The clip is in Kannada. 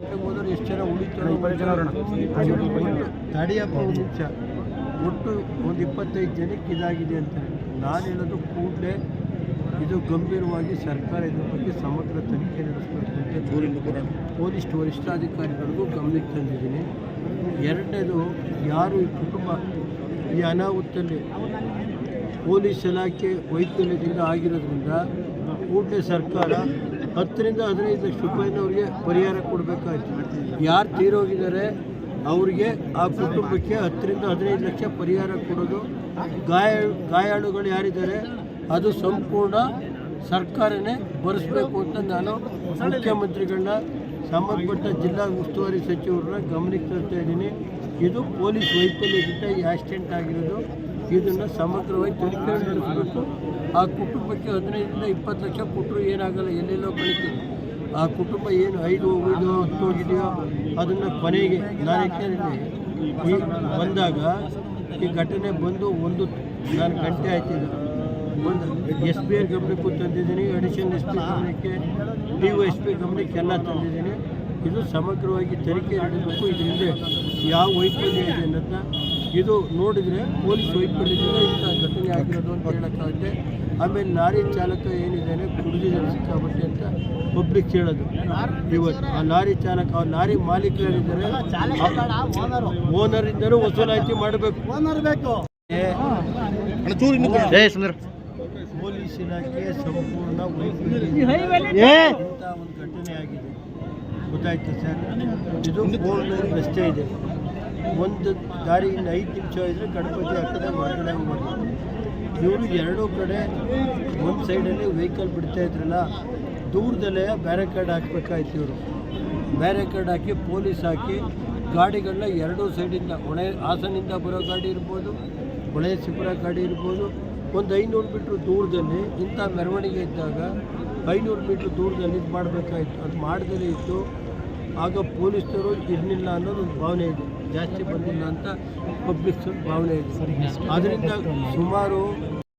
ಎಷ್ಟು ಜನ ಉಳಿತಾರೆ ತಡಿಯಪ್ಪ ಮುಚ್ಚ ಒಟ್ಟು ಒಂದು ಇಪ್ಪತ್ತೈದು ಜನಕ್ಕೆ ಇದಾಗಿದೆ ಅಂತಾರೆ. ನಾನು ಹೇಳೋದು ಕೂಡಲೇ ಇದು ಗಂಭೀರವಾಗಿ ಸರ್ಕಾರ ಇದ್ರ ಬಗ್ಗೆ ಸಮಗ್ರ ತನಿಖೆ ನಡೆಸಬೇಕು ಅಂತ ಪೊಲೀಸ್ ವರಿಷ್ಠಾಧಿಕಾರಿಗಳಿಗೂ ಗಮನಕ್ಕೆ ತಂದಿದ್ದೀನಿ. ಎರಡನೇದು ಯಾರು ಈ ಕುಟುಂಬ ಈ ಅನಾಹುತಲ್ಲಿ ಪೊಲೀಸ್ ಇಲಾಖೆ ವೈಫಲ್ಯದಿಂದ ಆಗಿರೋದ್ರಿಂದ ಕೂಡಲೇ ಸರ್ಕಾರ ಹತ್ತರಿಂದ ಹದಿನೈದು ಲಕ್ಷ ರೂಪಾಯಿನ ಅವ್ರಿಗೆ ಪರಿಹಾರ ಕೊಡಬೇಕಾಯ್ತು. ಯಾರು ತೀರೋಗಿದ್ದಾರೆ, ಅವರಿಗೆ ಆ ಕುಟುಂಬಕ್ಕೆ ಹತ್ತರಿಂದ ಹದಿನೈದು ಲಕ್ಷ ಪರಿಹಾರ ಕೊಡೋದು. ಗಾಯ, ಗಾಯಾಳುಗಳು ಯಾರಿದ್ದಾರೆ, ಅದು ಸಂಪೂರ್ಣ ಸರ್ಕಾರನೇ ಭರಿಸ್ಬೇಕು ಅಂತ ನಾನು ಮುಖ್ಯಮಂತ್ರಿಗಳನ್ನ, ಸಂಬಂಧಪಟ್ಟ ಜಿಲ್ಲಾ ಉಸ್ತುವಾರಿ ಸಚಿವರನ್ನ ಗಮನಕ್ಕೆ ತರ್ತಾ ಇದ್ದೀನಿ. ಇದು ಪೊಲೀಸ್ ವೈಫಲ್ಯದಿಂದ ಈ ಆಕ್ಸಿಡೆಂಟ್ ಆಗಿರೋದು. ಇದನ್ನು ಸಮಗ್ರವಾಗಿ ತನಿಖೆ ನಡೆಸಬೇಕು. ಆ ಕುಟುಂಬಕ್ಕೆ ಹದಿನೈದರಿಂದ ಇಪ್ಪತ್ತು ಲಕ್ಷ ಕೊಟ್ಟರು ಏನಾಗಲ್ಲ, ಎಲ್ಲೆಲ್ಲೋ ಕಳಿತೀವಿ ಆ ಕುಟುಂಬ ಏನು ಐದು ಹೋಗಿದೆಯೋ ಹತ್ತು ಹೋಗಿದೆಯೋ, ಅದನ್ನು ಕೊನೆಗೆ ನಾನು ಕೇಳಿದೆ ಬಂದಾಗ ಈ ಘಟನೆ ಬಂದು ಒಂದು, ನಾನು ಗಂಟೆ ಆಯ್ತಿದ್ದೆ ಒಂದು ಎಸ್ ಪಿ ಐ ಗಮನಕ್ಕೂ ತಂದಿದ್ದೀನಿ ಅಡಿಷನಲ್ ಎಸ್ ಪಿ ಗಮನಕ್ಕೆ ಡಿ ಒ ಎಸ್ ಪಿ ಗಮನಕ್ಕೆಲ್ಲ ತಂದಿದ್ದೀನಿ. ಇದು ಸಮಗ್ರವಾಗಿ ತನಿಖೆ ನಡೆಸಬೇಕು. ಇದರಿಂದ ಯಾವ ವೈಫಲ್ಯ ಇದೆ ಅನ್ನೋದನ್ನ ಇದು ನೋಡಿದರೆ ಪೊಲೀಸ್ ವೈಫಲ್ಯದಿಂದ ಇಂಥ ಘಟನೆ ಆಗಿರೋದು ಅಂತ ಹೇಳೋಕ್ಕಾಗುತ್ತೆ. ಆಮೇಲೆ ಲಾರಿ ಚಾಲಕ ಏನಿದ್ದಾನೆ ಕುಡಿದಿದ್ದಾನೆ ಸಿಕ್ಕಾಪಟ್ಟೆ ಅಂತ ಪಬ್ಲಿಕ್ ಹೇಳೋದು. ಇವತ್ತು ಆ ಲಾರಿ ಚಾಲಕ ಆ ಲಾರಿ ಮಾಲೀಕರಿದ್ದಾರೆ. ಓನರ್ ಇದ್ದರೂ ವಸೂಲಾತಿ ಮಾಡಬೇಕು. ಓನರ್ ಬೇಕು. ಪೊಲೀಸ್ ಇಲಾಖೆ ಸಂಪೂರ್ಣ ವೈಫಲ್ಯ ಇಂಥ ಒಂದು ಘಟನೆ ಆಗಿದೆ. ಗೊತ್ತಾಯ್ತು ಸರ್. ಇದು ಫೋರ್ ಲೈನ್ ರಸ್ತೆ ಇದೆ. ಒಂದು ದಾರಿ ಇನ್ನು ಐದು ನಿಮಿಷ ಇದ್ದರೆ ಗಣಪತಿ ಕಡೆ ಹೊರಗಡೆ ಹೋಗ್ಬೋದು ಇವರು ಎರಡೂ ಕಡೆ ಒಂದು ಸೈಡಲ್ಲಿ ವೆಹಿಕಲ್ ಬಿಡ್ತಾ ಇದ್ರಲ್ಲ ದೂರದಲ್ಲೇ ಬ್ಯಾರಿಕೇಡ್ ಹಾಕ್ಬೇಕಾಯ್ತು ಇವರು. ಬ್ಯಾರಿಕೇಡ್ ಹಾಕಿ ಪೊಲೀಸ್ ಹಾಕಿ ಗಾಡಿಗಳನ್ನ ಎರಡೂ ಸೈಡಿಂದ ಹೊಳೆ ಹಾಸನಿಂದ ಬರೋ ಗಾಡಿ ಇರ್ಬೋದು ಹೊಳೆ ಸಿಪುರ ಗಾಡಿ ಇರ್ಬೋದು ಒಂದು ಐನೂರು ಮೀಟ್ರ್ ದೂರದಲ್ಲಿ ಇಂಥ ಮೆರವಣಿಗೆ ಇದ್ದಾಗ ಐನೂರು ಮೀಟ್ರ್ ದೂರದಲ್ಲಿ ಇದು ಮಾಡಬೇಕಾಯಿತು. ಅದು ಮಾಡದೇ ಇತ್ತು. ಆಗ ಪೊಲೀಸರು ಇರಲಿಲ್ಲ ಅನ್ನೋದು ಒಂದು ಭಾವನೆ ಇದೆ. ಜಾಸ್ತಿ ಬಂದಿಲ್ಲ ಅಂತ ಪಬ್ಲಿಕ್ಸ್ ಭಾವನೆ ಇದೆ. ಅದರಿಂದ ಸುಮಾರು